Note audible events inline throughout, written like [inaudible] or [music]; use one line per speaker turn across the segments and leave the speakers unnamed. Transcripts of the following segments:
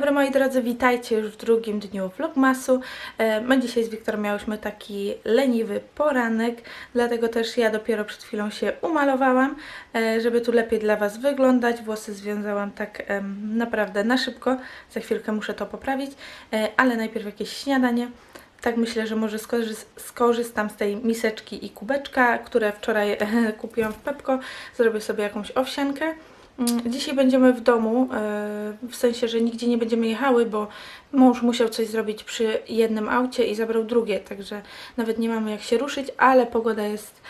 Dobry moi drodzy, witajcie już w drugim dniu vlogmasu. E, My dzisiaj z Wiktorem miałyśmy taki leniwy poranek, dlatego też ja dopiero przed chwilą się umalowałam, e, żeby tu lepiej dla Was wyglądać. Włosy związałam tak naprawdę na szybko, za chwilkę muszę to poprawić, e, ale najpierw jakieś śniadanie. Tak myślę, że może skorzy- skorzystam z tej miseczki i kubeczka, które wczoraj [laughs] kupiłam w Pepko. Zrobię sobie jakąś owsiankę. Mm, Dzisiaj będziemy w domu, e, w sensie, że nigdzie nie będziemy jechały, bo mąż musiał coś zrobić przy jednym aucie i zabrał drugie, także nawet nie mamy jak się ruszyć, ale pogoda jest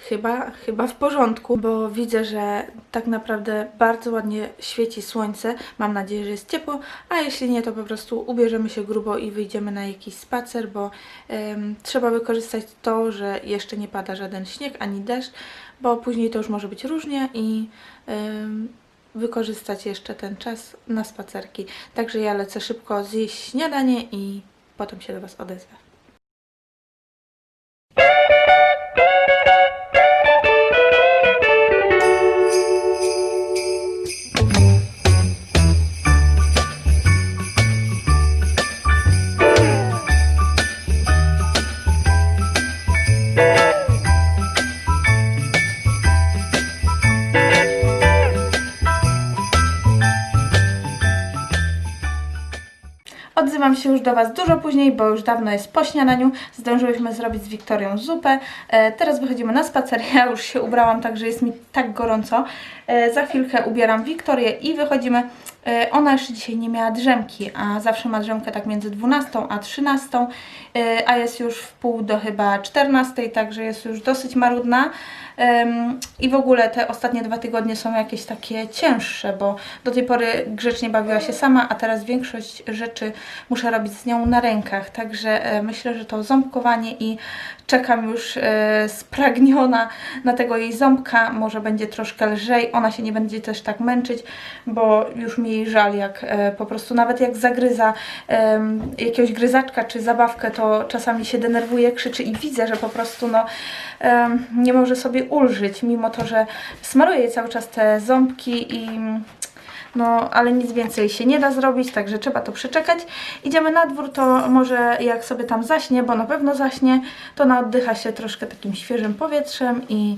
chyba, chyba w porządku, bo widzę, że tak naprawdę bardzo ładnie świeci słońce. Mam nadzieję, że jest ciepło, a jeśli nie, to po prostu ubierzemy się grubo i wyjdziemy na jakiś spacer, bo em, trzeba wykorzystać to, że jeszcze nie pada żaden śnieg ani deszcz, bo później to już może być różnie i em, wykorzystać jeszcze ten czas na spacerki. Także ja lecę szybko zjeść śniadanie i potem się do Was odezwę. Odzywam się już do Was dużo później, bo już dawno jest po śniadaniu. Zdążyłyśmy zrobić z Wiktorią zupę. E, teraz wychodzimy na spacer. [laughs] Ja już się ubrałam, także jest mi tak gorąco. E, za chwilkę ubieram Wiktorię i wychodzimy. E, ona jeszcze dzisiaj nie miała drzemki, a zawsze ma drzemkę tak między 12 a 13, e, a jest już w pół do chyba 14, także jest już dosyć marudna. I w ogóle te ostatnie dwa tygodnie są jakieś takie cięższe, bo do tej pory grzecznie bawiła się sama, a teraz większość rzeczy muszę robić z nią na rękach. Także e, myślę, że to ząbkowanie i czekam już spragniona na tego jej ząbka. Może będzie troszkę lżej, ona się nie będzie też tak męczyć, bo już mi jej żal, jak e, po prostu nawet jak zagryza jakiegoś gryzaczka czy zabawkę, to czasami się denerwuje, krzyczy i widzę, że po prostu no, nie może sobie ulżyć, mimo to, że smaruje jej cały czas te ząbki i no, ale nic więcej się nie da zrobić, także trzeba to przeczekać. Idziemy na dwór, to może jak sobie tam zaśnie, bo na pewno zaśnie, to na oddycha się troszkę takim świeżym powietrzem i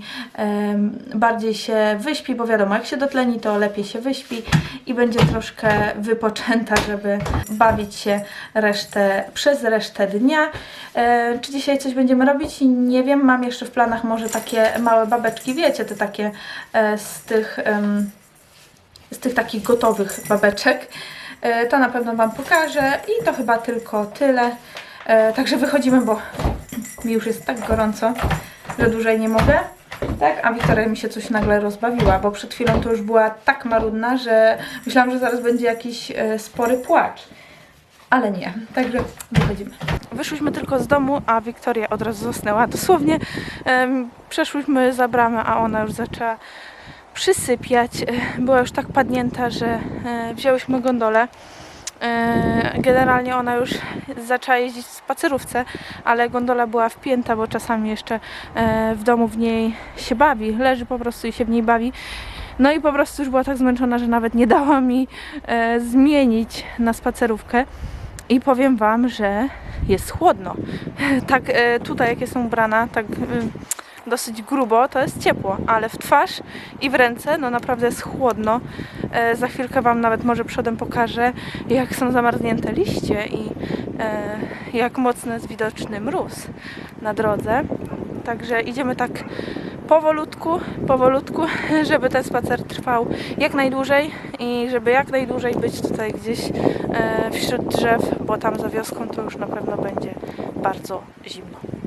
bardziej się wyśpi, bo wiadomo, jak się dotleni, to lepiej się wyśpi i będzie troszkę wypoczęta, żeby bawić się resztę, przez resztę dnia. E, czy dzisiaj coś będziemy robić? Nie wiem, mam jeszcze w planach może takie małe babeczki, wiecie, te takie e, z tych... z tych takich gotowych babeczek. E, To na pewno Wam pokażę i to chyba tylko tyle. E, Także wychodzimy, bo mi już jest tak gorąco, że dłużej nie mogę. Tak, a Wiktoria mi się coś nagle rozbawiła, bo przed chwilą to już była tak marudna, że myślałam, że zaraz będzie jakiś e, spory płacz. Ale nie, także wychodzimy. Wyszłyśmy tylko z domu, a Wiktoria od razu zasnęła. Dosłownie em, przeszłyśmy za bramę, a ona już zaczęła przysypiać. E, Była już tak padnięta, że e, wzięłyśmy gondolę. E, Generalnie ona już zaczęła jeździć w spacerówce, ale gondola była wpięta, bo czasami jeszcze w domu w niej się bawi. Leży po prostu i się w niej bawi. No i po prostu już była tak zmęczona, że nawet nie dała mi zmienić na spacerówkę. I powiem Wam, że jest chłodno. [laughs] Tak tutaj jak jestem ubrana, tak dosyć grubo, to jest ciepło, ale w twarz i w ręce no naprawdę jest chłodno. E, za chwilkę Wam nawet może przodem pokażę, jak są zamarznięte liście i e, jak mocno jest widoczny mróz na drodze. Także idziemy tak powolutku, powolutku, [laughs] żeby ten spacer trwał jak najdłużej i żeby jak najdłużej być tutaj gdzieś e, wśród drzew, bo tam za wioską to już na pewno będzie bardzo zimno.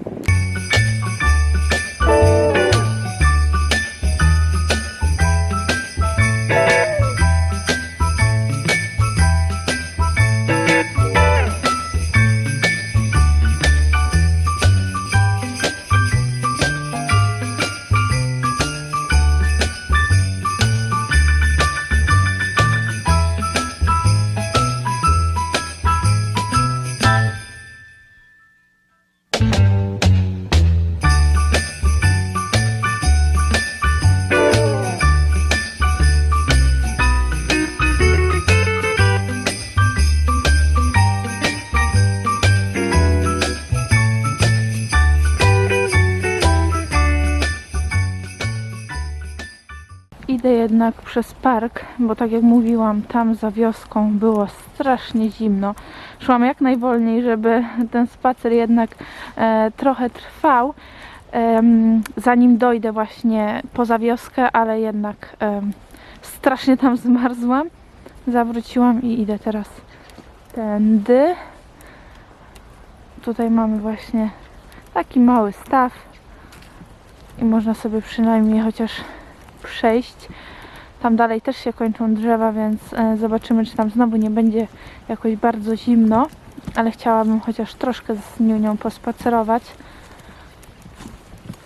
Jednak przez park, bo tak jak mówiłam, tam za wioską było strasznie zimno. Szłam jak najwolniej, żeby ten spacer jednak e, trochę trwał, em, zanim dojdę właśnie poza wioskę, ale jednak em, strasznie tam zmarzłam. Zawróciłam i idę teraz tędy. Tutaj mamy właśnie taki mały staw i można sobie przynajmniej chociaż przejść. Tam dalej też się kończą drzewa, więc e, zobaczymy, czy tam znowu nie będzie jakoś bardzo zimno, ale chciałabym chociaż troszkę z Niunią pospacerować.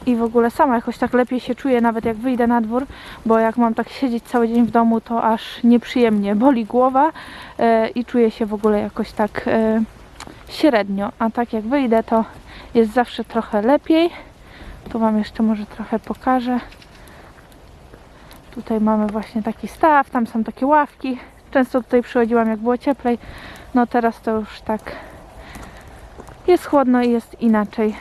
I w ogóle sama jakoś tak lepiej się czuję, nawet jak wyjdę na dwór, bo jak mam tak siedzieć cały dzień w domu, to aż nieprzyjemnie boli głowa e, i czuję się w ogóle jakoś tak e, średnio. A tak jak wyjdę, to jest zawsze trochę lepiej. Tu Wam jeszcze może trochę pokażę. Tutaj mamy właśnie taki staw, tam są takie ławki. Często tutaj przychodziłam jak było cieplej. No teraz to już tak jest chłodno i jest inaczej.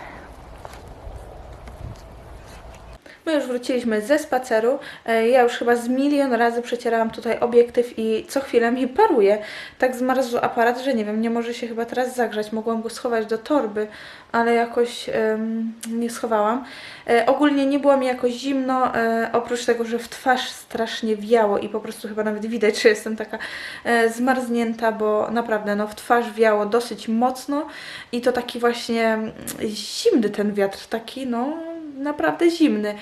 My już wróciliśmy ze spaceru. E, Ja już chyba z milion razy przecierałam tutaj obiektyw i co chwilę mi paruje. Tak zmarzł aparat, że nie wiem, nie może się chyba teraz zagrzać. Mogłam go schować do torby, ale jakoś em, nie schowałam. E, ogólnie nie było mi jakoś zimno, e, oprócz tego, że w twarz strasznie wiało i po prostu chyba nawet widać, że jestem taka e, zmarznięta, bo naprawdę no, w twarz wiało dosyć mocno i to taki właśnie zimny ten wiatr, taki no naprawdę zimny.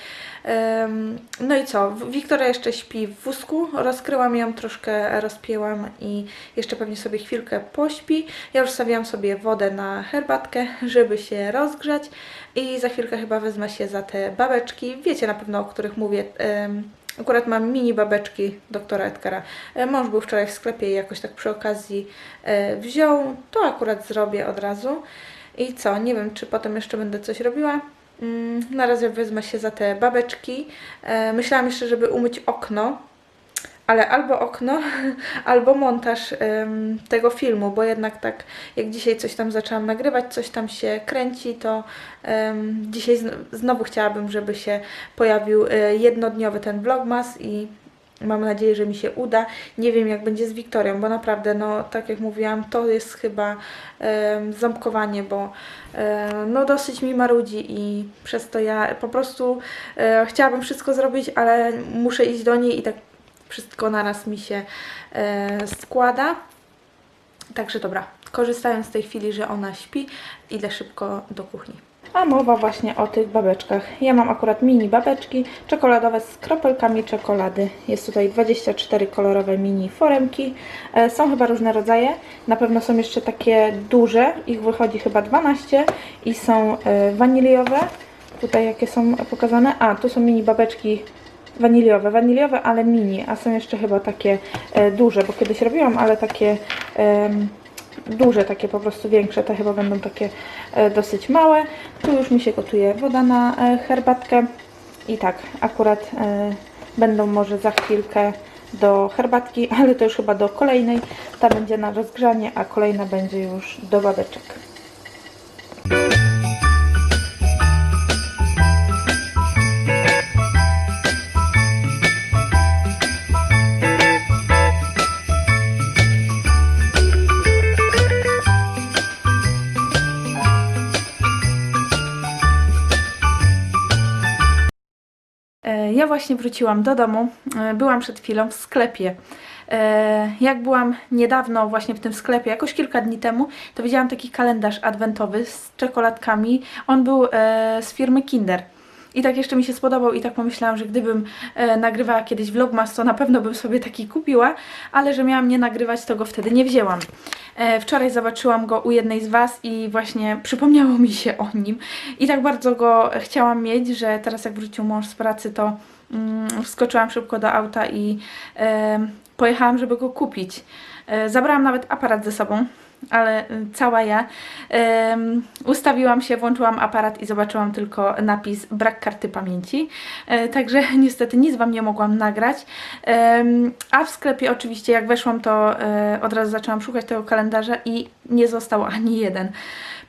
No i co? Wiktoria jeszcze śpi w wózku. Rozkryłam ją, troszkę rozpięłam i jeszcze pewnie sobie chwilkę pośpi. Ja już stawiałam sobie wodę na herbatkę, żeby się rozgrzać i za chwilkę chyba wezmę się za te babeczki. Wiecie na pewno, o których mówię. Akurat mam mini babeczki doktora Edgara. E, Mąż był wczoraj w sklepie i jakoś tak przy okazji e, wziął. To akurat zrobię od razu. I co? Nie wiem, czy potem jeszcze będę coś robiła. Mm, Na razie wezmę się za te babeczki. E, Myślałam jeszcze, żeby umyć okno, ale albo okno, [laughs] albo montaż tego filmu, bo jednak tak jak dzisiaj coś tam zaczęłam nagrywać, coś tam się kręci, to dzisiaj zn- znowu chciałabym, żeby się pojawił e, jednodniowy ten vlogmas i mam nadzieję, że mi się uda. Nie wiem jak będzie z Wiktorią, bo naprawdę, no tak jak mówiłam, to jest chyba em, ząbkowanie, bo e, no dosyć mi marudzi i przez to ja po prostu e, chciałabym wszystko zrobić, ale muszę iść do niej i tak wszystko naraz mi się e, składa. Także dobra, korzystając z tej chwili, że ona śpi, idę szybko do kuchni. A mowa właśnie o tych babeczkach. Ja mam akurat mini babeczki czekoladowe z kropelkami czekolady. Jest tutaj 24 kolorowe mini foremki. E, są chyba różne rodzaje. Na pewno są jeszcze takie duże. Ich wychodzi chyba 12 i są e, waniliowe. Tutaj jakie są pokazane? A, tu są mini babeczki waniliowe. Waniliowe, ale mini. A są jeszcze chyba takie e, duże, bo kiedyś robiłam, ale takie... duże, takie po prostu większe, te chyba będą takie e, dosyć małe. Tu już mi się gotuje woda na e, herbatkę i tak, akurat e, będą może za chwilkę do herbatki, [laughs] ale to już chyba do kolejnej. Ta będzie na rozgrzanie, a kolejna będzie już do babeczek. Właśnie wróciłam do domu. E, Byłam przed chwilą w sklepie. E, Jak byłam niedawno właśnie w tym sklepie, jakoś kilka dni temu, to widziałam taki kalendarz adwentowy z czekoladkami. On był e, z firmy Kinder. I tak jeszcze mi się spodobał i tak pomyślałam, że gdybym e, nagrywała kiedyś vlogmas, to na pewno bym sobie taki kupiła, ale że miałam nie nagrywać, to go wtedy nie wzięłam. E, wczoraj zobaczyłam go u jednej z Was i właśnie przypomniało mi się o nim i tak bardzo go chciałam mieć, że teraz jak wrócił mąż z pracy, to wskoczyłam szybko do auta i pojechałam, żeby go kupić. E, zabrałam nawet aparat ze sobą, ale y, cała ja. Em, ustawiłam się, włączyłam aparat i zobaczyłam tylko napis brak karty pamięci. E, także [laughs] niestety nic Wam nie mogłam nagrać. Em, a w sklepie oczywiście jak weszłam to e, od razu zaczęłam szukać tego kalendarza i nie został ani jeden.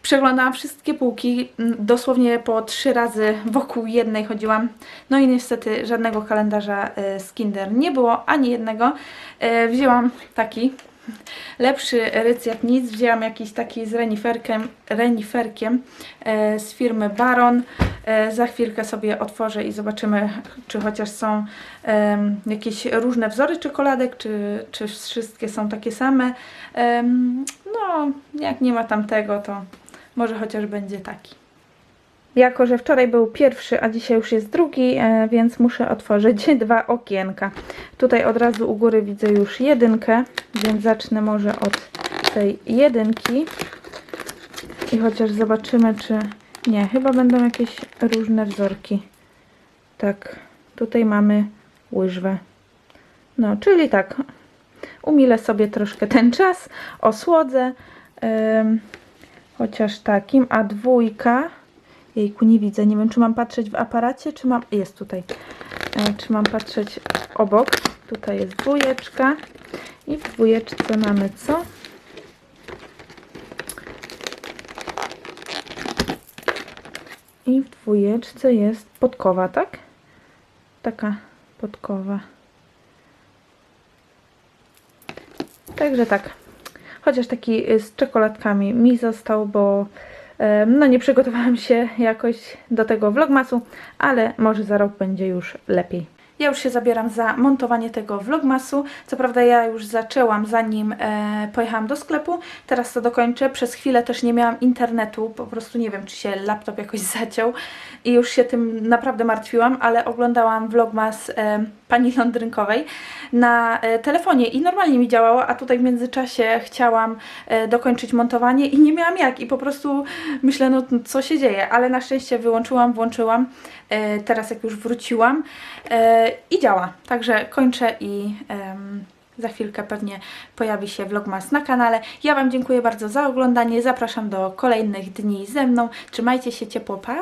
Przeglądałam wszystkie półki, m, dosłownie po trzy razy wokół jednej chodziłam. No i niestety żadnego kalendarza e, z Kinder nie było, ani jednego. E, Wzięłam taki, lepszy ryc jak nic. Wzięłam jakiś taki z reniferkiem, reniferkiem e, z firmy Baron. E, za chwilkę sobie otworzę i zobaczymy, czy chociaż są em, jakieś różne wzory czekoladek, czy, czy wszystkie są takie same. Em, no, jak nie ma tamtego, to może chociaż będzie taki. Jako, że wczoraj był pierwszy, a dzisiaj już jest drugi, e, więc muszę otworzyć [laughs] dwa okienka. Tutaj od razu u góry widzę już jedynkę, więc zacznę może od tej jedynki. I chociaż zobaczymy, czy... Nie, chyba będą jakieś różne wzorki. Tak, tutaj mamy łyżwę. No, czyli tak, umilę sobie troszkę ten czas, osłodzę, em, chociaż takim, a dwójka, jejku, nie widzę, nie wiem, czy mam patrzeć w aparacie, czy mam, jest tutaj, e, czy mam patrzeć obok, tutaj jest dwójeczka i w dwójeczce mamy co? I w dwójeczce jest podkowa, tak? Taka podkowa. Także tak. Chociaż taki y, z czekoladkami mi został, bo no nie przygotowałam się jakoś do tego vlogmasu, ale może za rok będzie już lepiej. Ja już się zabieram za montowanie tego vlogmasu. Co prawda ja już zaczęłam zanim e, pojechałam do sklepu. Teraz to dokończę. Przez chwilę też nie miałam internetu. Po prostu nie wiem, czy się laptop jakoś [laughs] zaciął i już się tym naprawdę martwiłam, ale oglądałam vlogmas e, pani Londrynkowej na e, telefonie i normalnie mi działało, a tutaj w międzyczasie chciałam e, dokończyć montowanie i nie miałam jak i po prostu myślę, no co się dzieje, ale na szczęście wyłączyłam, włączyłam e, teraz jak już wróciłam i działa, także kończę i za chwilkę pewnie pojawi się vlogmas na kanale. Ja Wam dziękuję bardzo za oglądanie, zapraszam do kolejnych dni ze mną, trzymajcie się ciepło, pa!